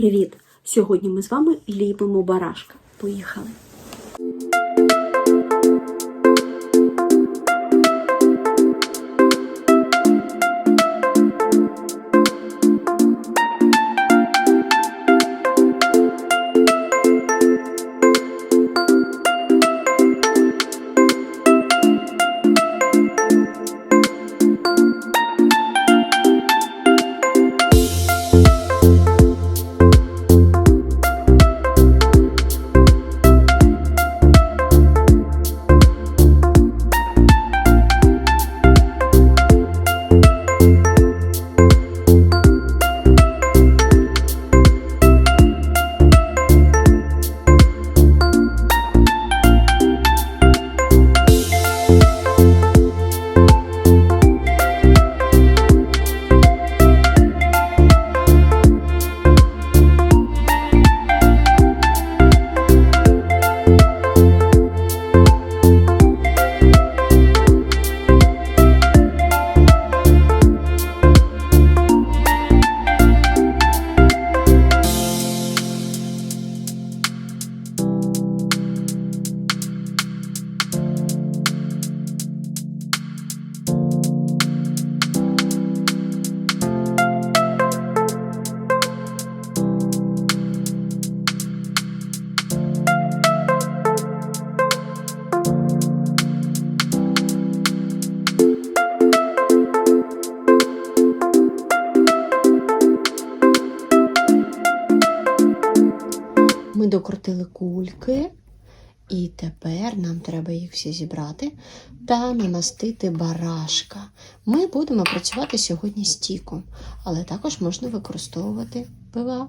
Привіт! Сьогодні ми з вами ліпимо барашка. Поїхали! Ми докрутили кульки, і тепер нам треба їх всі зібрати та намастити барашка. Ми будемо працювати сьогодні з тіком, але також можна використовувати пила.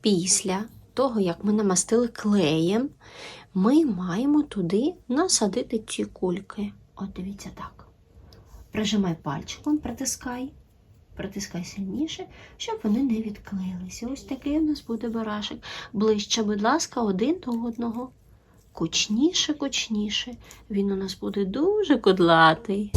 Після того, як ми намастили клеєм, ми маємо туди насадити ці кульки. От дивіться так. Прижимай пальчиком, притискай, притискай сильніше, щоб вони не відклеїлися. Ось такий у нас буде барашек. Ближче, будь ласка, один до одного. Кучніше, кучніше. Він у нас буде дуже кудлатий.